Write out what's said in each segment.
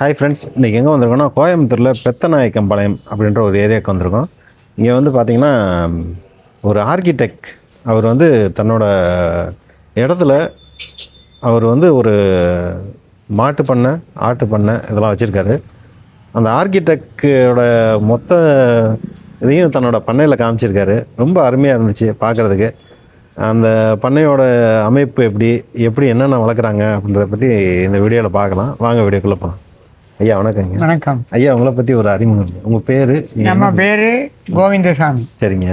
Hi friends இன்றைக்கி எங்கே வந்திருக்கோம்னா கோயம்புத்தூரில் பெத்தநாயக்கம்பாளையம் அப்படின்ற ஒரு ஏரியாவுக்கு வந்திருக்கோம். இங்கே வந்து பார்த்திங்கன்னா ஒரு ஆர்கிடெக்ட் அவர் வந்து தன்னோட இடத்துல அவர் வந்து ஒரு மாட்டு பண்ணை ஆட்டு பண்ணை இதெல்லாம் வச்சுருக்காரு. அந்த ஆர்கிடெக்டோட மொத்த இதையும் தன்னோட பண்ணையில் காமிச்சிருக்காரு. ரொம்ப அருமையாக இருந்துச்சு பார்க்குறதுக்கு அந்த பண்ணையோட அமைப்பு எப்படி எப்படி என்னென்ன வளர்க்குறாங்க அப்படின்றத பற்றி இந்த வீடியோவில் பார்க்கலாம் வாங்க வீடியோக்குள்ளே போகலாம் ஐயா வணக்கங்க வணக்கம். ஐயா உங்களை பற்றி ஒரு அறிமுகம் உங்கள் பேர்? நம்ம பேர் கோவிந்தசாமி. சரிங்க.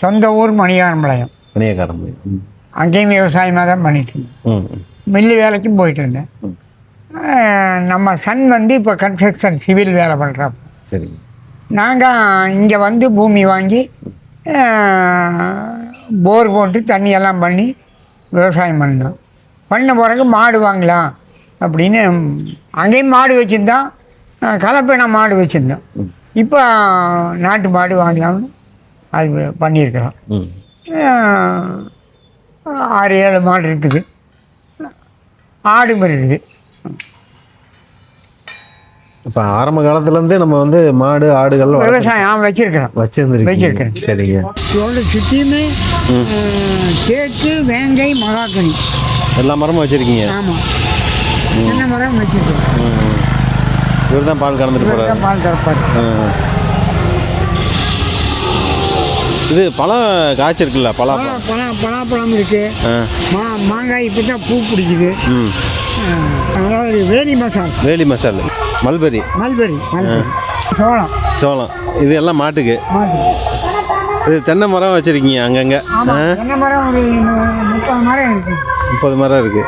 சொந்த ஊர் மணியாரம்பாளையம் மணியக்காரம் ம். அங்கேயும் விவசாயமாக தான் பண்ணிட்டு இருந்தேன் மில்லு வேலைக்கும் போயிட்டு இருந்தேன் நம்ம சன் வந்து இப்போ கன்ஸ்ட்ரக்ஷன் சிவில் வேலை பண்ணுறாப்ப சரிங்க. நாங்கள் இங்கே வந்து பூமி வாங்கி போர் போட்டு தண்ணியெல்லாம் பண்ணி விவசாயம் பண்ணோம் பண்ண பிறகு மாடு வாங்கலாம். அப்படின்னு அங்கேயும் மாடு வச்சுருந்தோம் அஹ், கலப்பின மாடு வச்சுருந்தோம் இப்போ நாட்டு மாடு வாங்கலாம்னு அது பண்ணியிருக்கிறோம். ஆறு ஏழு மாடு இருக்குது. ஆடு மாதிரி இருக்குது. இப்போ ஆரம்ப காலத்துலேருந்தே நம்ம வந்து மாடு ஆடுகள் விவசாயம் வச்சுருக்கிறோம். வச்சுருந்துருக்கீங்க. வச்சிருக்கேன். சரிங்க. இதோட சுற்றியுமே தேக்கு வேங்கை மகாக்கனி. எல்லா மரமும் வச்சுருக்கீங்க? ஆமாம் தென்னை மரம் வச்சுருக்கோம் இவர் தான் பால் கறந்துட்டு போகிறாரு பால் கறப்பார். இது பழம் காய்ச்சிருக்குல்ல பலா பழம் பழம் பலாப்பழம் இருக்குது மா மாங்காய் இப்போ தான் பூ பிடிக்குது. அதாவது வேலி மசால். வேலி மசால். மல்பெரி. மல்பெரி சோளம். சோளம். இது எல்லாம் மாட்டுக்கு. மாட்டு இது தென்னை மரம் வச்சுருக்கீங்க அங்கங்கே. தென்னை மரம் முப்பது மரம் இருக்குது முப்பது மரம் இருக்குது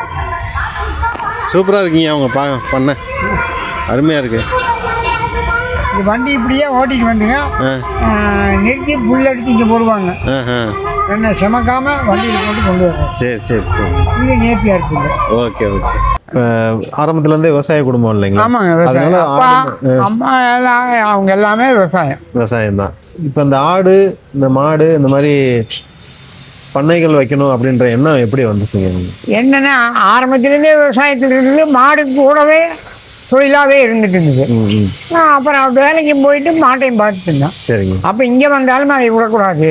சூப்பராக இருக்கீங்க அவங்க பா பண்ண. அருமையாக இருக்குது இது வண்டி இப்படியே ஓட்டிட்டு வந்துங்க. நிறுத்தி புல் அடித்து இங்கே போடுவாங்க. ஆ ஆ. என்ன சுமக்காம வண்டியில் போட்டு கொண்டு வருவோம் சரி சரி சரி. இது நேர்த்தியாக இருக்குது ஓகே ஓகே. இப்போ ஆரம்பத்துலேருந்தே விவசாய குடும்பம் இல்லைங்களா? ஆமாங்க அதனால அம்மா எல்லாம் அவங்க எல்லாமே விவசாயம். விவசாயம் தான் இப்போ இந்த ஆடு இந்த மாடு இந்த மாதிரி பண்ணைகள் வைக்கணும் அப்படின்ற எண்ணம் எப்படி வந்துச்சுங்க? உங்களுக்கு? என்னன்னா ஆரம்பத்துலேருந்தே விவசாயத்தில் இருந்து மாடு கூடவே தொழிலாகவே இருந்துட்டு ம் நான் அப்புறம் வேலைக்கு போயிட்டு மாட்டையும் பார்த்துட்டு இருந்தேன். சரிங்க. அப்போ இங்கே வந்தாலும் அதை விடக்கூடாது.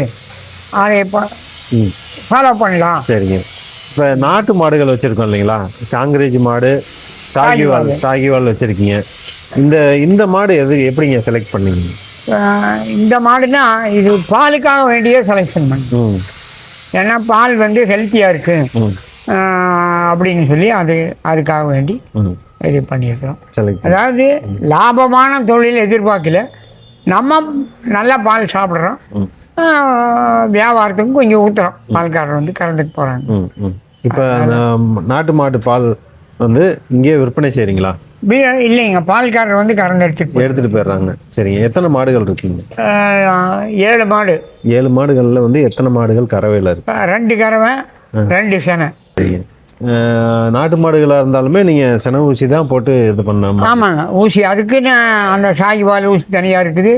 அதை இப்போ ஃபாலோ பண்ணலாம். சரிங்க. இப்போ நாட்டு மாடுகள் வச்சுருக்கோம் இல்லைங்களா? காங்கிரேஜ் மாடு சாகிவால் சாகிவால் வச்சுருக்கீங்க. இந்த இந்த மாடு எது எப்படிங்க செலக்ட் பண்ணீங்க? இந்த மாடுனா இது பாலுக்காக வேண்டிய செலெக்ஷன் பண்ணு. ஏன்னா பால் வந்து ஹெல்த்தியாக இருக்குது ம். அப்படின்னு சொல்லி அது அதுக்காக வேண்டி இது பண்ணியிருக்கிறோம். அதாவது லாபமான தொழில் எதிர்பார்க்கல. நம்ம நல்ல பால் சாப்பிட்றோம். வியாபாரத்துக்கும் கொஞ்சம் ஊற்றுறோம் பால்காரர் வந்து கறந்துட்டு போகிறாங்க இப்போ நாட்டு மாட்டு பால் வந்து இங்கேயே விற்பனை செய்கிறீங்களா இல்லைங்க பால்காரர் வந்து கறந்து எடுத்துட்டு எடுத்துகிட்டு போயிடுறாங்க. சரிங்க. எத்தனை மாடுகள் இருக்குங்க ஏழு மாடு. ஏழு மாடுகளில் வந்து எத்தனை மாடுகள் கறவையில் இருக்கு? ரெண்டு கறவை ரெண்டு செனை. சரிங்க. நாட்டு மாடுகளாக இருந்தாலுமே நீங்கள் சென ஊசி தான் போட்டு இது பண்ண ஆமாங்க ஊசி. அதுக்குன்னு அந்த சாகிவால் ஊசி தனியாக இருக்குது.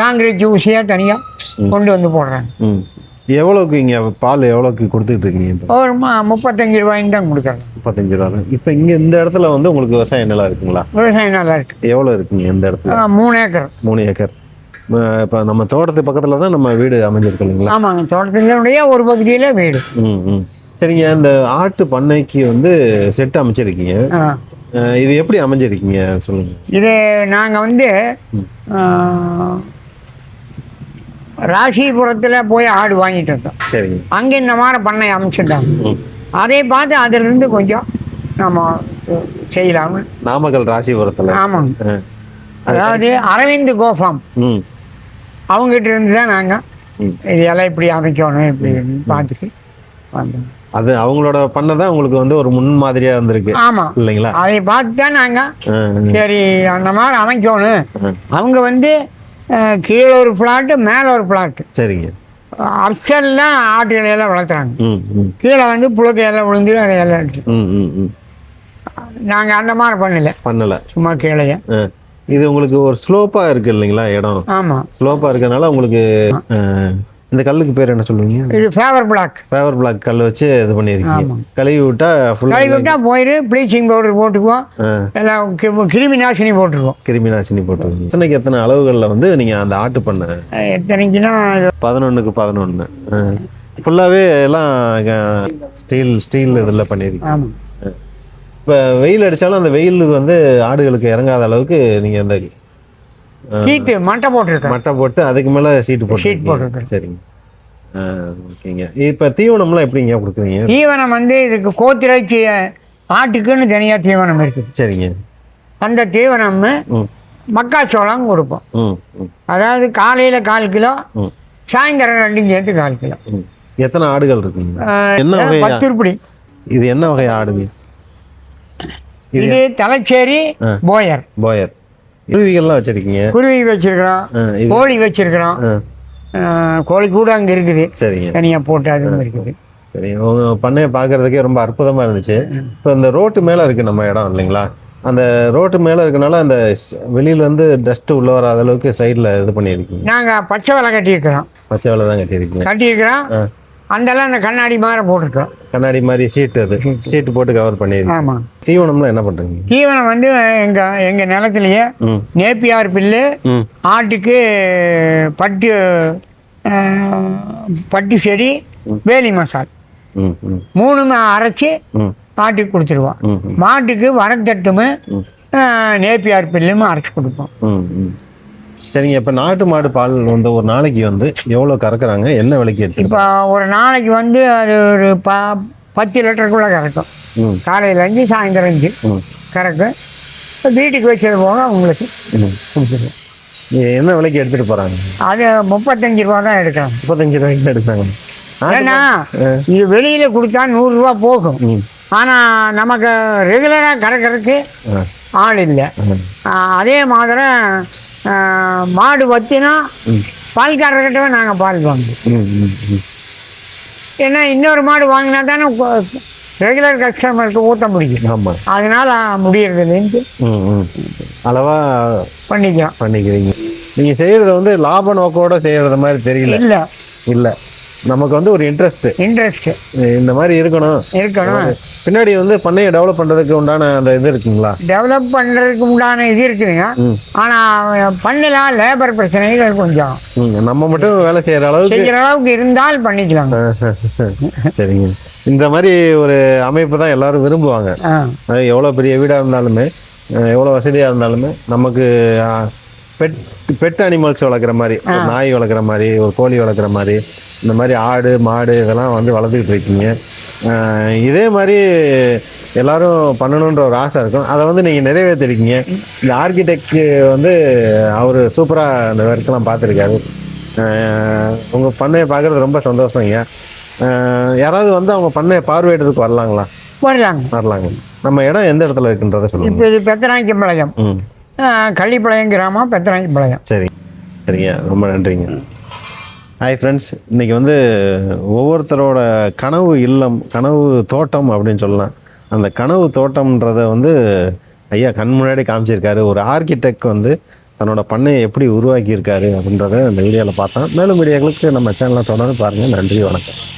காங்கிரீட் ஊசியாக தனியாக கொண்டு வந்து போடுறாங்க. எவ்வளோக்கு இங்கே பால் எவ்வளோக்கு கொடுத்துட்டு இருக்கீங்க இப்போ? ஒரு ம- முப்பத்தஞ்சு ரூபாய்ன்னு தான் கொடுக்குறாங்க முப்பத்தஞ்சு ரூபா இப்போ இங்கே இந்த இடத்துல வந்து உங்களுக்கு விவசாய நிலம் இருக்குங்களா? விவசாயம் நல்லா இருக்கு. எவ்வளோ இருக்குங்க இந்த இடத்துல? மூணு ஏக்கர். மூணு ஏக்கர். இப்போ நம்ம தோட்டத்து பக்கத்தில் தான் நம்ம வீடு அமைஞ்சிருக்கு இல்லைங்களா ஆமாங்க தோட்டத்தினுடைய ஒரு பகுதியில் வீடு. ம் ம். சரிங்க இந்த ஆட்டு பண்ணைக்கு வந்து செட் அமைச்சிருக்கீங்க. இது எப்படி அமைஞ்சிருக்கீங்க சொல்லுங்க. இது நாங்கள் வந்து ராசிபுரத்தில் போய் ஆடு வாங்கிட்டு சரிங்க. அங்கே இந்த மாதிரி பண்ணை அமைச்சிட்டாங்க அதை பார்த்து அதிலிருந்து கொஞ்சம் நம்ம செய்யலாம்னு. நாமக்கல் ராசிபுரத்தில். ஆமாங்க. அதாவது அரவிந்த் கோஃபாம் அவங்ககிட்ட இருந்து தான் நாங்கள் ம். இது எல்லாம் இப்படி அமைக்கணும் இப்படின்னு பார்த்துட்டு வந்தோம். அது அவங்களோட பண்ணை தான் உங்களுக்கு வந்து ஒரு முன் மாதிரியா இருந்திருக்கு. ஆமாம் இல்லைங்களா? அதை பார்த்து தான் நாங்கள் ஆ, சரி அந்த மாதிரி அமைக்கணும். அவங்க வந்து கீழே ஒரு ஃப்ளாட்டு மேலே ஒரு ஃப்ளாட்டு சரிங்க. அப்சல்லாம் ஆட்டுகளை எல்லாம் வளர்த்துறாங்க. ம் ம். கீழே வந்து புழுக்கை எல்லாம் விழுந்து அதை எல்லாம் எடுத்து ம் ம் ம். நாங்கள் அந்த மாதிரி பண்ணல. பண்ணலை. சும்மா கீழையே. ஆ. இது உங்களுக்கு ஒரு ஸ்லோப்பாக இருக்கு இல்லைங்களா இடம்? ஆமாம் ஸ்லோப்பாக இருக்கிறதுனால உங்களுக்கு இந்த கல்லுக்கு பேர் என்ன சொல்லுவீங்க? இது ஃபேவர் பிளாக் ஃபேவர் பிளாக் கல் வச்சு இது பண்ணியிருக்கீங்க. கழுவி விட்டா ஃபுல்லாக கழுவி விட்டால் போயிரு ப்ளீச்சிங் பவுடர் போட்டுக்குவோம். எல்லாம் கிருமி நாசினி போட்டுருவோம் கிருமி நாசினி போட்டுருக்கீங்க எத்தனைக்கு எத்தனை அளவுகளில் வந்து நீங்கள் அந்த ஆட்டு பண்ண? எத்தனைக்குன்னா பதினொன்றுக்கு பதினொன்று ஃபுல்லாகவே எல்லாம் ஸ்டீல் ஸ்டீல் இதில் பண்ணியிருக்கீங்க. இப்போ வெயில் அடித்தாலும் அந்த வெயில் வந்து ஆடுகளுக்கு இறங்காத அளவுக்கு நீங்கள் அந்த கீத்து மட்டை போட்டிருக்கேன். மட்டை போட்டு அதுக்கு மேலே சீட்டு போட்டு ஷீட் போட்டிருக்கேன். சரிங்க. ஓகேங்க. இப்போ தீவனம்லாம் எப்படிங்க கொடுக்குறீங்க? தீவனம் வந்து இதுக்கு கோத்திரைக்கு ஆட்டுக்குன்னு தனியாக தீவனம் இருக்குது சரிங்க. அந்த தீவனம் மக்காச்சோளம் கொடுப்போம். அதாவது காலையில் கால் கிலோ சாயந்தரம் ரெண்டும் சேர்த்து கால் கிலோ. எத்தனை ஆடுகள் இருக்குங்க? என்ன வகை பத்து உருப்படி. இது என்ன வகை ஆடுங்க இது? தலைச்சேரி. போயர். போயர். குருவிகள்லாம் வச்சிருக்கீங்க. குருவி வச்சிருக்கிறோம் கோழி வச்சிருக்கிறோம். கோழி கூட அங்கே இருக்குது. சரிங்க. தனியாக போட்டு அதுவும் இருக்குது. சரி உங்க பண்ணையை பார்க்கறதுக்கே ரொம்ப அற்புதமாக இருந்துச்சு. இப்போ இந்த ரோட்டு மேலே இருக்குது நம்ம இடம் இல்லைங்களா? அந்த ரோட்டு மேலே இருக்கனால அந்த வெளியில இருந்து டஸ்ட் உள்ள வராத அளவுக்கு சைடில் இது பண்ணியிருக்கீங்க. நாங்கள் பச்சை வலை கட்டியிருக்கிறோம். பச்சை வேலை தான் கட்டியிருக்கீங்க. கட்டியிருக்கிறோம். அந்தெல்லாம் அந்த கண்ணாடி மாதிரி போட்டிருக்கிறோம் கண்ணாடி மாதிரி ஷீட் அது. ஷீட் போட்டு கவர் பண்ணியிருக்கீங்க ஆமாம் தீவனம்லாம் என்ன பண்ணுறீங்க தீவனம் வந்து எங்கள் எங்கள் நிலத்துலையே நேப்பியார் பில்லு ஆட்டுக்கு பட்டு பட்டு செடி வேலி மசால். மூணுமே அரைச்சி ம். ஆட்டுக்கு கொடுத்துருவோம். மாட்டுக்கு வரத்தட்டுமு. நேப்பியார் பில்லும் அரைச்சி கொடுப்போம். சரிங்க இப்போ நாட்டு மாடு பால் வந்து ஒரு நாளைக்கு வந்து எவ்வளோ கறக்குறாங்க? என்ன விலைக்கு எடுத்து இப்போ ஒரு நாளைக்கு வந்து அது ஒரு ப பத்து லிட்டருக்குள்ளே கறக்கும். காலையில் அஞ்சு சாயந்தரம் அஞ்சு கறக்கும். இப்ப வீட்டுக்கு வச்சது போக உங்களுக்கு என்ன விலைக்கு எடுத்துகிட்டு போகிறாங்க அது முப்பத்தஞ்சு ரூபா தான் எடுக்கலாம் முப்பத்தஞ்சு ரூபாய்க்கு எடுத்தாங்க ஏன்னா இது வெளியில் கொடுத்தா நூறுரூவா போகும். ஆனால் நமக்கு ரெகுலராக கறக்கறதுக்கு ஆள் இல்லை. அதே மாதிரி மாடு வத்தினா ம். பால்காரர்கிட்ட நாங்கள் பால் வாங்குவோம். ஏன்னா இன்னொரு மாடு வாங்கினா தானே ரெகுலர் கஸ்டமருக்கு ஊற்ற முடியும். ஆமாம் அதனால் முடியறதுலேருந்து ம் ம். அளவாக பண்ணிக்கலாம் பண்ணிக்கிறீங்க. நீங்கள் செய்கிறத வந்து லாப நோக்கோட செய்கிறது மாதிரி தெரியல. இல்லை. இல்லை. நமக்கு வந்து ஒரு இன்ட்ரெஸ்ட்டு இன்ட்ரெஸ்ட்டு இந்த மாதிரி இருக்கணும். இருக்கணும். பின்னாடி வந்து பண்ணையை டெவலப் பண்ணுறதுக்கு உண்டான அந்த இது இருக்குங்களா? டெவலப் பண்ணுறதுக்கு உண்டான இது இருக்குதுங்க. ம். ஆனால் பண்ணலாம் லேபர் பிரச்சனைகள் கொஞ்சம். நம்ம மட்டும் வேலை செய்கிற அளவுக்கு செய்கிற அளவுக்கு இருந்தால் பண்ணிக்கலாம் சரிங்க. இந்த மாதிரி ஒரு அமைப்பு தான் எல்லாரும் விரும்புவாங்க. ஆ. அது எவ்வளோ பெரிய வீடாக இருந்தாலுமே எவ்வளோ வசதியாக இருந்தாலுமே நமக்கு பெட் பெட் அனிமல்ஸ் வளர்க்குற மாதிரி ஒரு நாய் வளர்க்குற மாதிரி ஒரு கோழி வளர்க்குற மாதிரி இந்த மாதிரி ஆடு மாடு இதெல்லாம் வந்து வளர்த்துக்கிட்டு இருக்கீங்க. இதே மாதிரி எல்லாரும் பண்ணணுன்ற ஒரு ஆசை இருக்கும். அதை வந்து நீங்கள் நிறைவேற்றிருக்கீங்க. இந்த ஆர்கிடெக்ட் வந்து அவர் சூப்பராக அந்த ஒர்க்கெலாம் பார்த்துருக்காரு. உங்கள் பண்ணையை பார்க்குறது ரொம்ப சந்தோஷங்க. யாராவது வந்து அவங்க பண்ணையை பார்வையிடுறதுக்கு வரலாங்களா? வரலாங்க. வரலாங்க. நம்ம இடம் எந்த இடத்துல இருக்குன்றத சொல்லுங்க. இப்போ இது பெத்தநாய்க்கம்பாளையம் கள்ளிப்பாளையம் கிராமம் பெத்தராஞ்சிப்பாளையம். சரி. சரிங்க. ரொம்ப நன்றிங்க. ஹாய் ஃப்ரெண்ட்ஸ் இன்றைக்கி வந்து ஒவ்வொருத்தரோட கனவு இல்லம் கனவு தோட்டம் அப்படின்னு சொல்லலாம். அந்த கனவு தோட்டம்ன்றதை வந்து ஐயா கண் முன்னாடி காமிச்சிருக்காரு. ஒரு ஆர்கிடெக்ட் வந்து தன்னோட பண்ணையை எப்படி உருவாக்கியிருக்காரு அப்படின்றத அந்த வீடியோவில் பார்த்தோம். மேலும் வீடியோக்களுக்கு நம்ம சேனலை தொடர்ந்து பாருங்கள் நன்றி வணக்கம்.